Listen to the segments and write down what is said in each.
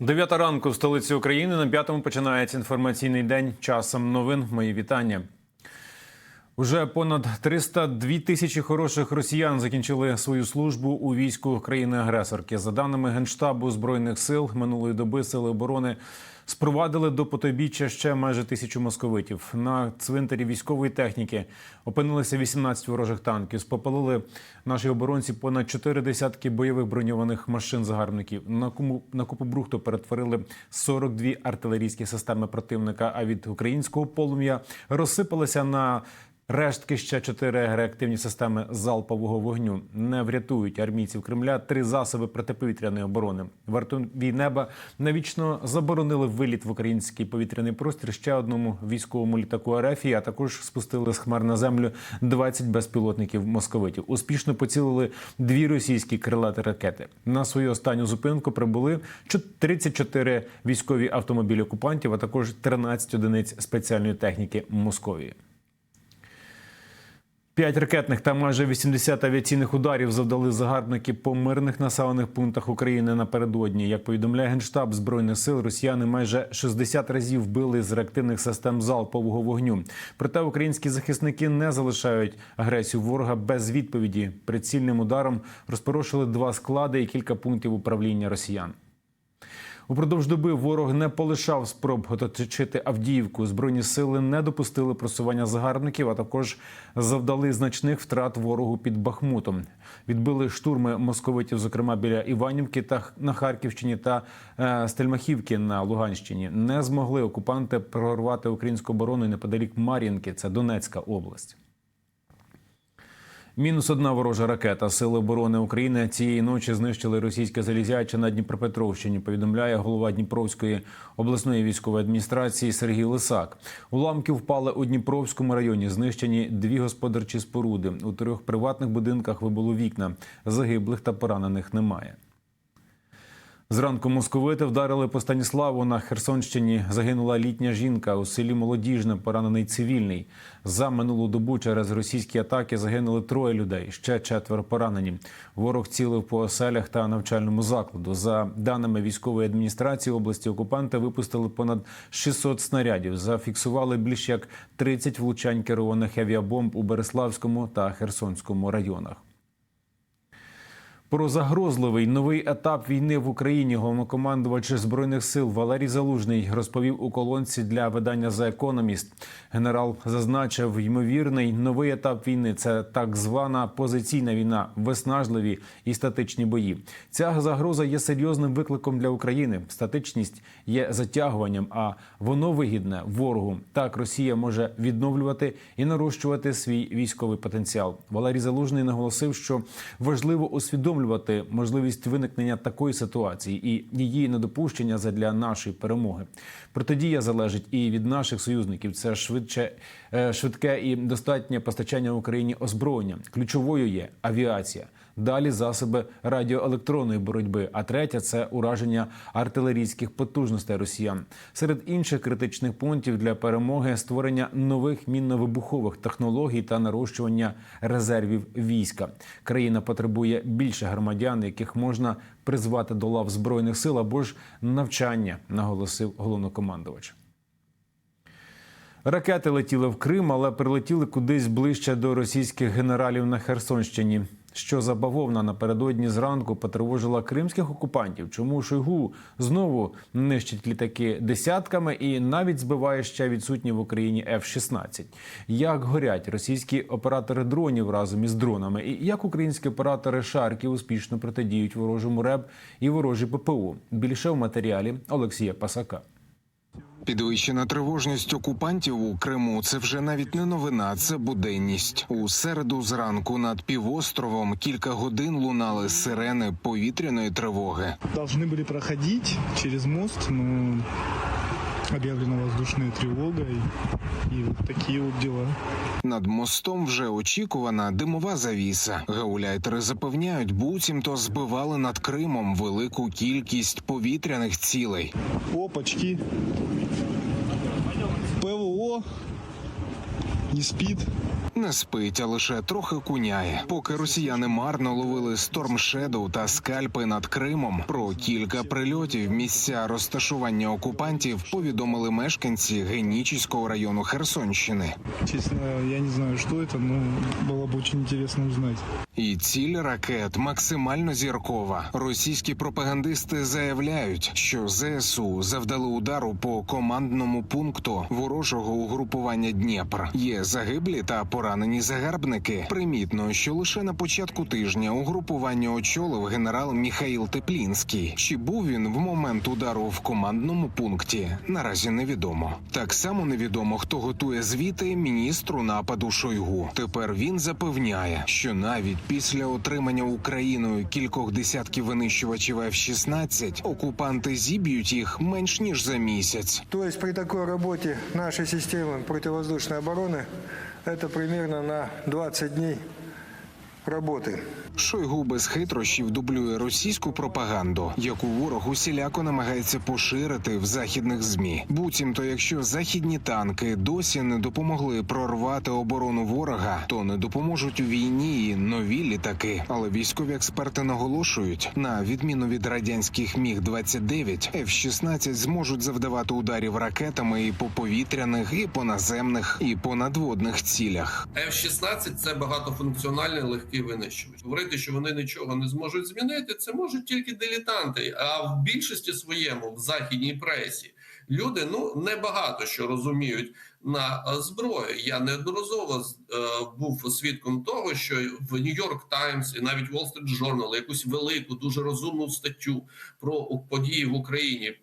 Дев'ята ранку в столиці України на п'ятому починається інформаційний день. Часом новин. Мої вітання. Уже понад 302 тисячі хороших росіян закінчили свою службу у війську країни-агресорки. За даними генштабу збройних сил минулої доби сили оборони спровадили до потойбіччя ще майже тисячу московитів. На цвинтарі військової техніки опинилися 18 ворожих танків. Спопалили наші оборонці понад чотири десятки бойових броньованих машин загарбників. На кому на купу брухту перетворили 42 артилерійські системи противника. А від українського полум'я розсипалися на Рештки ще чотири реактивні системи залпового вогню не врятують армійців Кремля три засоби протиповітряної оборони. Вартові неба навічно заборонили виліт в український повітряний простір ще одному військовому літаку РФ, а також спустили з хмар на землю 20 безпілотників московитів. Успішно поцілили дві російські крилаті ракети. На свою останню зупинку прибули 34 військові автомобілі окупантів, а також 13 одиниць спеціальної техніки Московії. П'ять ракетних та майже 80 авіаційних ударів завдали загарбники по мирних населених пунктах України напередодні. Як повідомляє генштаб збройних сил, росіяни майже 60 разів били з реактивних систем залпового вогню. Проте українські захисники не залишають агресію ворога без відповіді. Прицільним ударом розпорошили два склади і кілька пунктів управління росіян. Упродовж доби ворог не полишав спроб оточити Авдіївку. Збройні сили не допустили просування загарбників, а також завдали значних втрат ворогу під Бахмутом. Відбили штурми московитів, зокрема біля Іванівки та на Харківщині та е, Стельмахівки на Луганщині. Не змогли окупанти прорвати українську оборону неподалік Мар'їнки. Це Донецька область. Мінус одна ворожа ракета. Сили оборони України цієї ночі знищили російське залізяче на Дніпропетровщині. Повідомляє голова Дніпровської обласної військової адміністрації Сергій Лисак. Уламки впали у Дніпровському районі. Знищені дві господарчі споруди. У трьох приватних будинках вибуло вікна. Загиблих та поранених немає. Зранку московити вдарили по Станіславу на Херсонщині. Загинула літня жінка у селі Молодіжне, поранений цивільний. За минулу добу через російські атаки загинули троє людей. Ще четверо поранені. Ворог цілив по оселях та навчальному закладу. За даними військової адміністрації області, окупанти випустили понад 600 снарядів. Зафіксували більш як 30 влучань керованих авіабомб у Береславському та Херсонському районах. Про загрозливий новий етап війни в Україні головнокомандувач збройних сил Валерій Залужний розповів у колонці для видання «The Economist». Генерал зазначив, ймовірний новий етап війни це так звана позиційна війна, виснажливі і статичні бої. Ця загроза є серйозним викликом для України. Статичність є затягуванням, а воно вигідне ворогу. Так Росія може відновлювати і нарощувати свій військовий потенціал. Валерій Залужний наголосив, що важливо усвідомлювати усвідомлювати можливість виникнення такої ситуації і її недопущення задля нашої перемоги. Протидія залежить і від наших союзників. Це швидше е, швидке і достатнє постачання Україні озброєння. Ключовою є авіація. Далі засоби радіоелектронної боротьби. А третя це ураження артилерійських потужностей росіян. Серед інших критичних пунктів для перемоги створення нових мінно-вибухових технологій та нарощування резервів війська. Країна потребує більше громадян, яких можна призвати до лав збройних сил або ж навчання, наголосив головнокомандувач. Ракети летіли в Крим, але прилетіли кудись ближче до російських генералів на Херсонщині. Що за бавовна напередодні зранку потривожила кримських окупантів? Чому Шойгу знову нищить літаки десятками і навіть збиває ще відсутні в Україні F-16? Як горять російські оператори дронів разом із дронами? І як українські оператори шарків успішно протидіють ворожому РЕБ і ворожі ППО? Більше в матеріалі Олексія Пасака. Підвищена тривожність окупантів у Криму це вже навіть не новина, це буденність. У середу зранку над півостровом кілька годин лунали сирени повітряної тривоги. Должны були проходити через мост, но объявлена воздушная тревога и, и вот такие вот дела. Над мостом вже очікувана димова завіса. Гауляйтери запевняють, буцімто збивали над Кримом велику кількість повітряних цілей. Опачки. ПВО не спит. не спить, а лише трохи куняє. Поки росіяни марно ловили Storm Shadow та скальпи над Кримом. Про кілька прильотів місця розташування окупантів повідомили мешканці Генічіського району Херсонщини. Честно, я не знаю, что это, но было бы очень интересно узнать. І ціль ракет максимально зіркова. Російські пропагандисти заявляють, що ЗСУ завдали удару по командному пункту ворожого угрупування Дніпр. Є загиблі та поранені загарбники. Примітно, що лише на початку тижня угрупування очолив генерал Міхаїл Теплінський. Чи був він в момент удару в командному пункті? Наразі невідомо. Так само невідомо, хто готує звіти міністру нападу Шойгу. Тепер він запевняє, що навіть після отримання Україною кількох десятків винищувачів F-16 окупанти зіб'ють їх менш ніж за місяць. То есть при такой работе нашей системы противовоздушной обороны это примерно на 20 дней работы. Шойгу без хитрощів дублює російську пропаганду, яку ворог усіляко намагається поширити в західних змі. Буцімто, якщо західні танки досі не допомогли прорвати оборону ворога, то не допоможуть у війні і нові літаки. Але військові експерти наголошують, на відміну від радянських міг 29 F-16 зможуть завдавати ударів ракетами і по повітряних, і по наземних, і по надводних цілях. F-16 – це багатофункціональний легкий винищувач. Говорити, що вони нічого не зможуть змінити, це можуть тільки дилетанти. А в більшості своєму в західній пресі люди ну небагато що розуміють на е, зброю. Я неодноразово е, був свідком того, що в Нью-Йорк Таймс і навіть Wall Street Journal якусь велику, дуже розумну статтю про події в Україні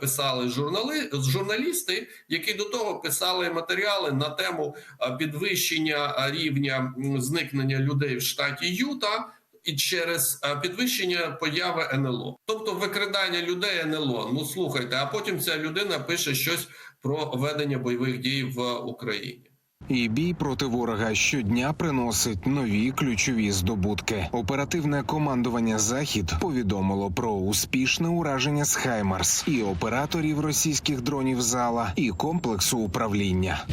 писали журнали журналісти, які до того писали матеріали на тему е, підвищення е, рівня зникнення людей в штаті Юта. І через е, підвищення появи НЛО, тобто викрадання людей НЛО. Ну слухайте, а потім ця людина пише щось про ведення бойових дій в Україні. І бій проти ворога щодня приносить нові ключові здобутки. Оперативне командування Захід повідомило про успішне ураження з Хаймарс і операторів російських дронів зала, і комплексу управління.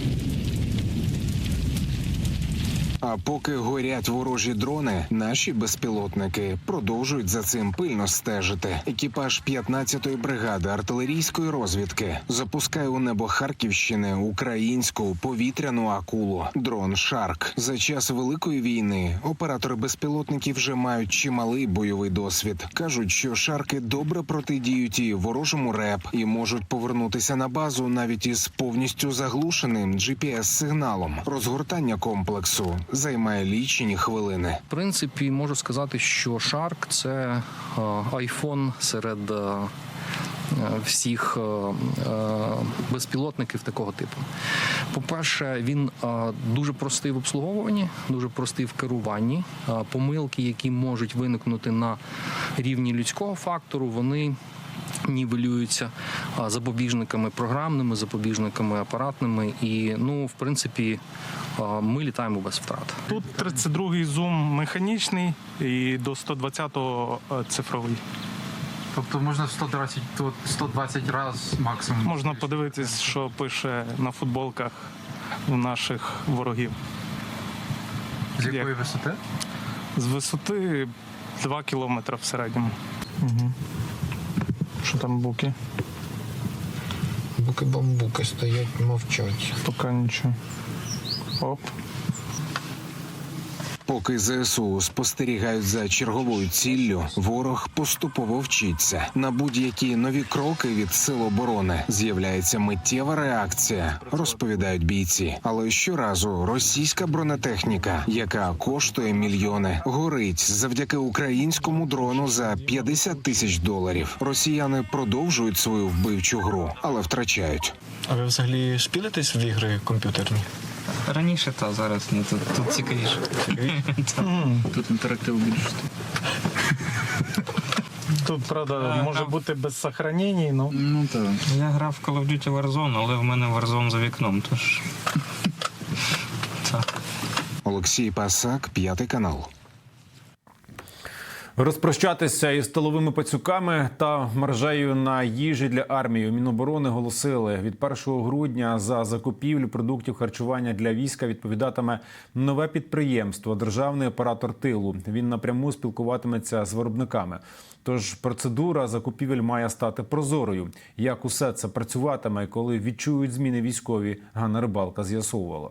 А поки горять ворожі дрони, наші безпілотники продовжують за цим пильно стежити. Екіпаж 15-ї бригади артилерійської розвідки запускає у небо Харківщини українську повітряну акулу дрон Шарк. За час великої війни оператори безпілотників вже мають чималий бойовий досвід. кажуть, що шарки добре протидіють і ворожому РЕП і можуть повернутися на базу навіть із повністю заглушеним GPS-сигналом. Розгортання комплексу займає лічені хвилини. В принципі, можу сказати, що Shark – це е, айфон серед е, е, всіх безпілотників такого типу. По-перше, він дуже простий в обслуговуванні, дуже простий в керуванні. Помилки, які можуть виникнути на рівні людського фактору, вони нівелюються запобіжниками програмними, запобіжниками апаратними. І ну, в принципі, ми літаємо без втрат. Тут 32-й зум механічний і до 120-го е, цифровий. Тобто можна 120, тут 120 раз максимум. Можна подивитись, що пише на футболках у наших ворогів. З якої як- висоти? З висоти 2 кілометри в середньому. Угу. Що там буки? Буки бамбуки стоять, мовчать. Поки нічого. Оп. Поки ЗСУ спостерігають за черговою ціллю, ворог поступово вчиться. На будь-які нові кроки від сил оборони з'являється миттєва реакція, розповідають бійці. Але щоразу російська бронетехніка, яка коштує мільйони, горить завдяки українському дрону за 50 тисяч доларів. Росіяни продовжують свою вбивчу гру, але втрачають. А ви взагалі шпілитесь в ігри комп'ютерні? Раніше та зараз ні, тут, тут цікавіше. Тут інтерактив більше. Тут, правда, може бути без сохранень, ну. Ну так. Я грав в Call of Duty Warzone, але в мене Warzone за вікном, тож. Так. Олексій Пасак, п'ятий канал. Розпрощатися із столовими пацюками та маржею на їжі для армії. Міноборони голосили від 1 грудня за закупівлю продуктів харчування для війська відповідатиме нове підприємство Державний оператор тилу. Він напряму спілкуватиметься з виробниками. Тож процедура закупівель має стати прозорою. Як усе це працюватиме, коли відчують зміни військові, Ганна Рибалка з'ясовувала.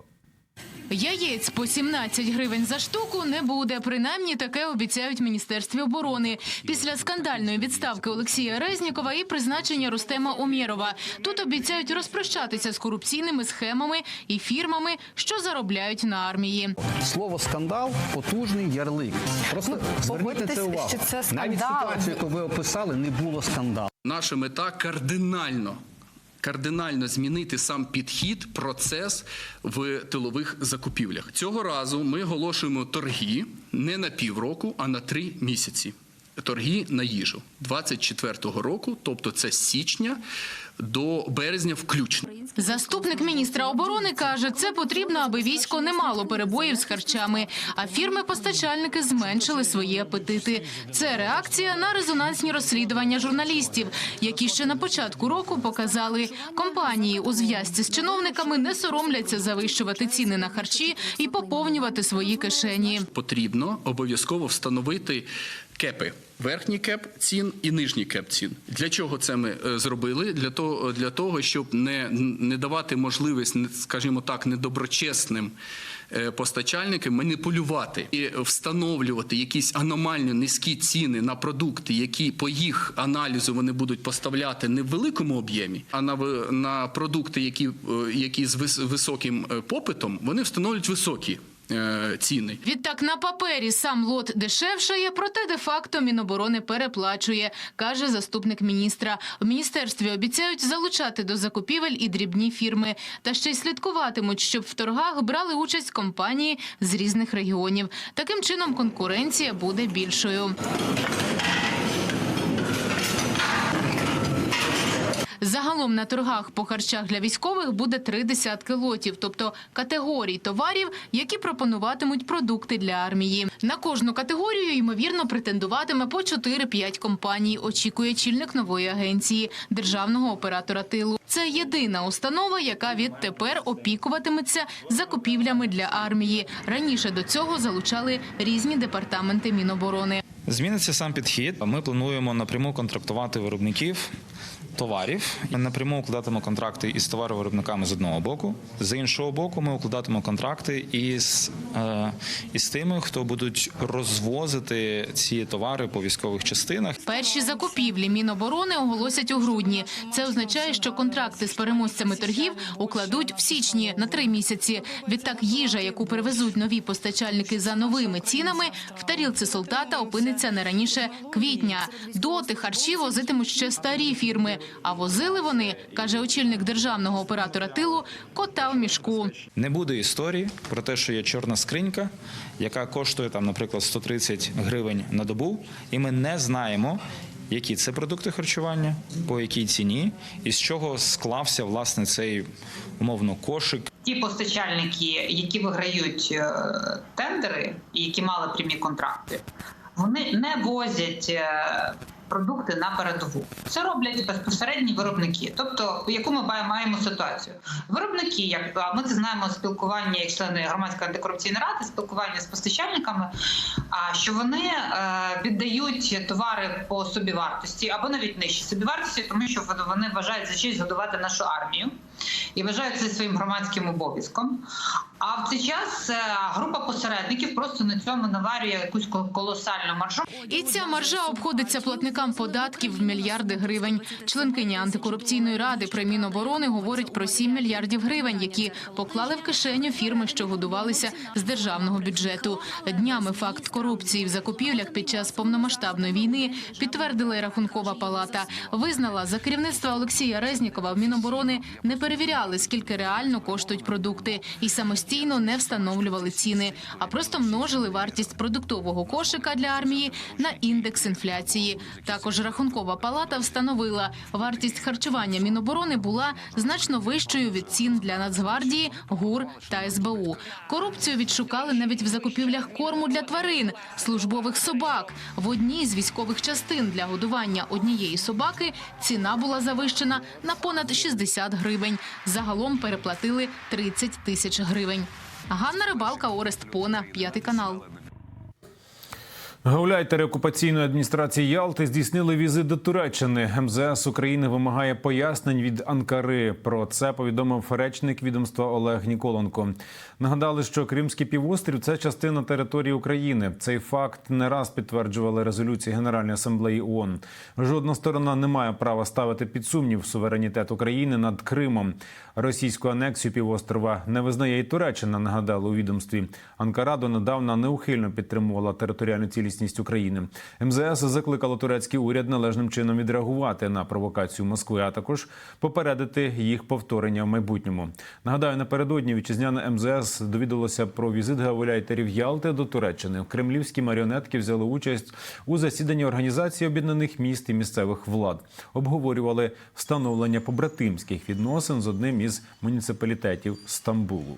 Яєць по 17 гривень за штуку не буде. Принаймні таке обіцяють Міністерстві оборони. Після скандальної відставки Олексія Резнікова і призначення Рустема Умєрова. Тут обіцяють розпрощатися з корупційними схемами і фірмами, що заробляють на армії. Слово скандал потужний ярлик. Просто зверніть на це увагу. це Навіть ситуацію, яку ви описали, не було скандалу. Наша мета кардинально. Кардинально змінити сам підхід, процес в тилових закупівлях. Цього разу ми оголошуємо торги не на півроку, а на три місяці. Торги на їжу 24-го року, тобто це січня до березня включно. Заступник міністра оборони каже, це потрібно, аби військо не мало перебоїв з харчами, а фірми-постачальники зменшили свої апетити. Це реакція на резонансні розслідування журналістів, які ще на початку року показали, компанії у зв'язці з чиновниками не соромляться завищувати ціни на харчі і поповнювати свої кишені. Потрібно обов'язково встановити кепи. Верхній кеп цін і нижній кеп цін. Для чого це ми е, зробили? Для того, для того, щоб не, не давати можливість, скажімо так, недоброчесним е, постачальникам маніпулювати і встановлювати якісь аномально низькі ціни на продукти, які по їх аналізу вони будуть поставляти не в великому об'ємі, а на, на продукти, які, е, які з вис- високим е, попитом, вони встановлюють високі е, ціни. Відтак на папері сам лот дешевшає, проте де-факто Міноборони переплачує, каже заступник міністра. У міністерстві обіцяють залучати до закупівель і дрібні фірми, та ще й слідкуватимуть, щоб в торгах брали участь компанії з різних регіонів. Таким чином конкуренція буде більшою. Загалом на торгах по харчах для військових буде три десятки лотів, тобто категорій товарів, які пропонуватимуть продукти для армії. На кожну категорію ймовірно претендуватиме по 4-5 компаній. Очікує чільник нової агенції державного оператора тилу. Це єдина установа, яка відтепер опікуватиметься закупівлями для армії. Раніше до цього залучали різні департаменти Міноборони. Зміниться сам підхід. Ми плануємо напряму контрактувати виробників товарів. Ми напряму укладатимемо контракти із товаровиробниками з одного боку. З іншого боку, ми укладатимемо контракти із, е, із тими, хто будуть розвозити ці товари по військових частинах. Перші закупівлі Міноборони оголосять у грудні. Це означає, що контракти з переможцями торгів укладуть в січні на три місяці. Відтак їжа, яку перевезуть нові постачальники за новими цінами, в тарілці солдата опиниться не раніше квітня. Доти харчі возитимуть ще старі фірми. А возили вони, каже очільник державного оператора тилу, кота в мішку. Не буде історії про те, що є чорна скринька, яка коштує там, наприклад, 130 гривень на добу, і ми не знаємо. Які це продукти харчування, по якій ціні, і з чого склався власне цей умовно кошик. Ті постачальники, які виграють е, тендери і які мали прямі контракти, вони не возять е, продукти на передову. Це роблять безпосередні виробники. Тобто, яку ми маємо ситуацію? Виробники, як ми це знаємо спілкування як члени громадської антикорупційної ради, спілкування з постачальниками, а що вони е, віддають товари по собівартості або навіть нижче собівартості, тому що вони- вважають за честь годувати нашу армію і вважають це своїм громадським обов'язком. А в цей час е, група посередників просто на цьому наварює якусь ко- колосальну маржу. І ця маржа обходиться платникам податків в мільярди гривень. Членкиня антикорупційної ради при Міноборони говорить про 7 мільярдів гривень, які поклали в кишеню фірми, що годувалися з державного бюджету. Днями факт корупції в закупівлях під час повномасштабної війни підтвердила і рахункова палата. Визнала за керівництва Олексія Резнікова в Міноборони не перевіряли, скільки реально коштують продукти, і самостійно не встановлювали ціни, а просто множили вартість продуктового кошика для армії на індекс інфляції. Також рахункова палата встановила, вартість харчування Міноборони була значно вищою від цін для Нацгвардії, ГУР та СБУ. Корупцію відшукали навіть в закупівлях корму для тварин, службових собак. В одній з військових частин для годування однієї собаки ціна була завищена на понад 60 гривень. Загалом переплатили 30 тисяч гривень. Ганна Рибалка, Орест Пона, п'ятий канал. Гауляйтери окупаційної адміністрації Ялти здійснили візит до Туреччини. МЗС України вимагає пояснень від Анкари. Про це повідомив речник відомства Олег Ніколенко. Нагадали, що Кримський півострів це частина території України. Цей факт не раз підтверджували резолюції Генеральної асамблеї ООН. Жодна сторона не має права ставити під сумнів суверенітет України над Кримом. Російську анексію півострова не визнає і Туреччина. Нагадали у відомстві. Анкара донедавна неухильно підтримувала територіальну цілісність України. МЗС закликало турецький уряд належним чином відреагувати на провокацію Москви, а також попередити їх повторення в майбутньому. Нагадаю, напередодні вітчизняне МЗС довідалося про візит гауляйтерів Ялти до Туреччини. Кремлівські маріонетки взяли участь у засіданні організації об'єднаних міст і місцевих влад. Обговорювали встановлення побратимських відносин з одним із муніципалітетів Стамбулу.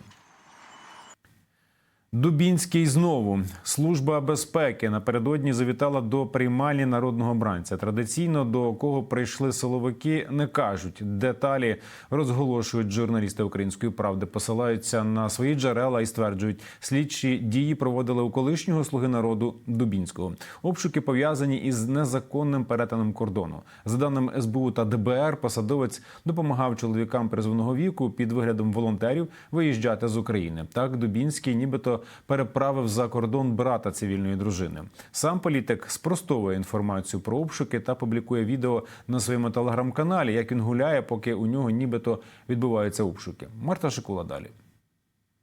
Дубінський знову служба безпеки напередодні завітала до приймальні народного бранця. Традиційно до кого прийшли силовики, не кажуть. Деталі розголошують журналісти української правди, посилаються на свої джерела і стверджують, слідчі дії проводили у колишнього слуги народу Дубінського. Обшуки пов'язані із незаконним перетином кордону. За даними СБУ та ДБР, посадовець допомагав чоловікам призовного віку під виглядом волонтерів виїжджати з України. Так Дубінський, нібито переправив за кордон брата цивільної дружини. Сам політик спростовує інформацію про обшуки та публікує відео на своєму телеграм-каналі, як він гуляє, поки у нього нібито відбуваються обшуки. Марта Шикула далі.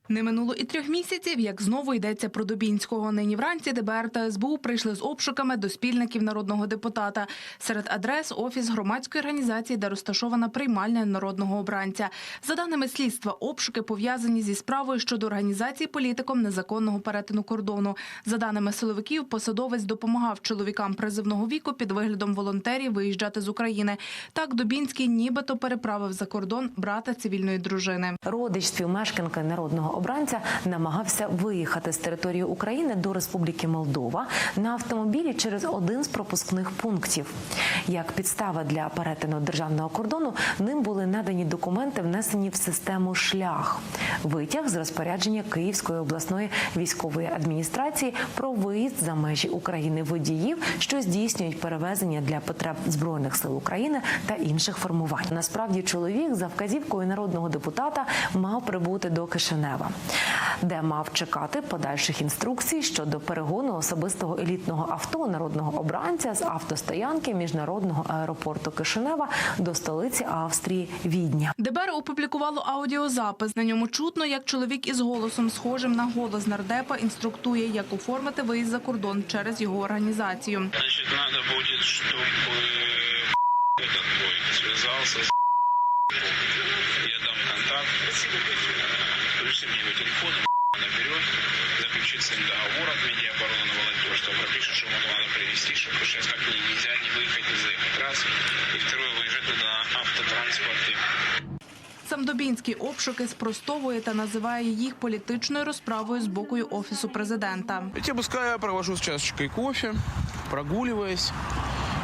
Не минуло і трьох місяців, як знову йдеться про Дубінського. Нині вранці ДБР та СБУ прийшли з обшуками до спільників народного депутата. Серед адрес офіс громадської організації, де розташована приймальня народного обранця. За даними слідства, обшуки пов'язані зі справою щодо організації політиком незаконного перетину кордону. За даними силовиків, посадовець допомагав чоловікам призивного віку під виглядом волонтерів виїжджати з України. Так Дубінський нібито переправив за кордон брата цивільної дружини. Родич співмешканки народного обранця намагався виїхати з території України до Республіки Молдова на автомобілі через один з пропускних пунктів. Як підстава для перетину державного кордону, ним були надані документи, внесені в систему шлях. Витяг з розпорядження Київської обласної військової адміністрації про виїзд за межі України водіїв, що здійснюють перевезення для потреб збройних сил України та інших формувань. Насправді, чоловік за вказівкою народного депутата мав прибути до Кишинева, де мав чекати подальших інструкцій щодо перегону особистого елітного авто народного обранця з автостоянки міжнародного аеропорту Кишинева до столиці Австрії Відня. ДБР опублікувало аудіозапис. На ньому чутно, як чоловік із голосом, схожим на голос нардепа, інструктує, як оформити виїзд за кордон через його організацію. Значит, надо будет, чтобы этот бой связался Я дам контакт, плюсы мне его телефон, наберет, заключит с ним договор от медиаобороны на волонтерство, пропишет, что ему надо привезти, что потому что сейчас как ни- нельзя не выехать, не заехать. Раз. И второе, выезжать надо на автотранспорте. Сам Добінський обшуки спростовує та називає їх політичною розправою з боку офісу президента. Я пускай я провожу с чашечкой кофе, прогуливаясь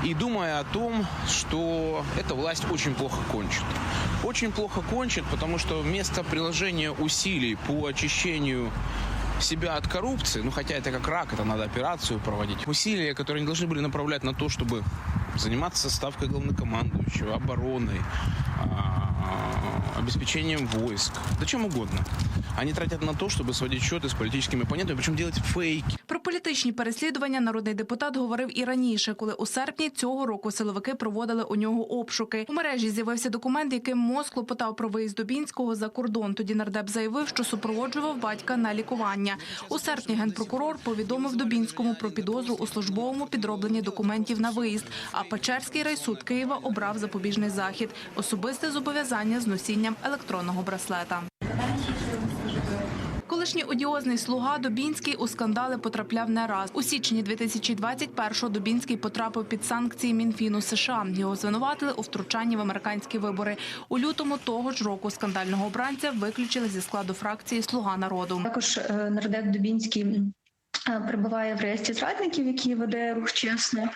И думая о том, что эта власть очень плохо кончит. Очень плохо кончит, потому что вместо приложения усилий по очищению себя от коррупции, ну хотя это как рак, это надо операцию проводить, усилия, которые они должны были направлять на то, чтобы заниматься ставкой главнокомандующего, обороной, а, обеспечением войск, да чем угодно. Они тратят на то, чтобы сводить счеты с политическими оппонентами, причем делать фейки. Про політичні переслідування народний депутат говорив і раніше, коли у серпні цього року силовики проводили у нього обшуки. У мережі з'явився документ, яким МОЗ клопотав про виїзд Дубінського за кордон. Тоді нардеп заявив, що супроводжував батька на лікування. У серпні генпрокурор повідомив Дубінському про підозру у службовому підробленні документів на виїзд. А Печерський райсуд Києва обрав запобіжний захід особисте зобов'язання з носінням електронного браслета. Колишній одіозний слуга Дубінський у скандали потрапляв не раз. У січні 2021-го Дубінський потрапив під санкції Мінфіну США. Його звинуватили у втручанні в американські вибори. У лютому того ж року скандального обранця виключили зі складу фракції Слуга народу. Також е, нардеп Дубінський е, перебуває в реєстрі зрадників, який веде рух чесно.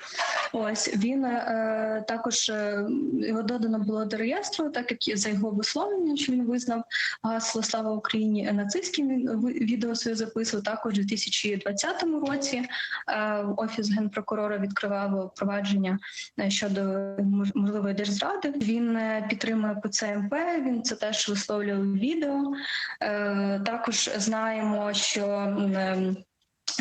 Ось він е, також е, його додано було до реєстру, так як за його висловлення, що він визнав гасло Слава Україні нацистським. Відео своє записував. Також у 2020 році е, офіс генпрокурора відкривав провадження е, щодо мож- можливої держзради. Він е, підтримує ПЦМП. Він це теж висловлював відео. Е, Також знаємо, що ем,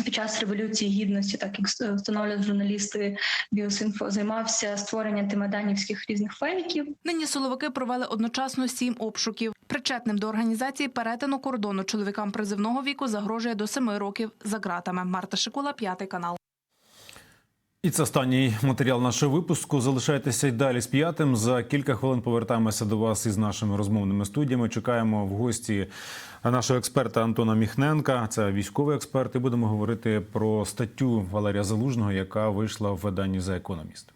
під час революції гідності, так як встановлюють журналісти Біосинфо, займався створенням тимаданівських різних фейків. Нині силовики провели одночасно сім обшуків. Причетним до організації перетину кордону чоловікам призивного віку загрожує до семи років за ґратами. Марта Шикула, п'ятий канал. І це останній матеріал нашого випуску. Залишайтеся й далі з п'ятим. За кілька хвилин повертаємося до вас із нашими розмовними студіями. Чекаємо в гості нашого експерта Антона Міхненка. Це військовий експерт. І будемо говорити про статтю Валерія Залужного, яка вийшла в виданні за економіст.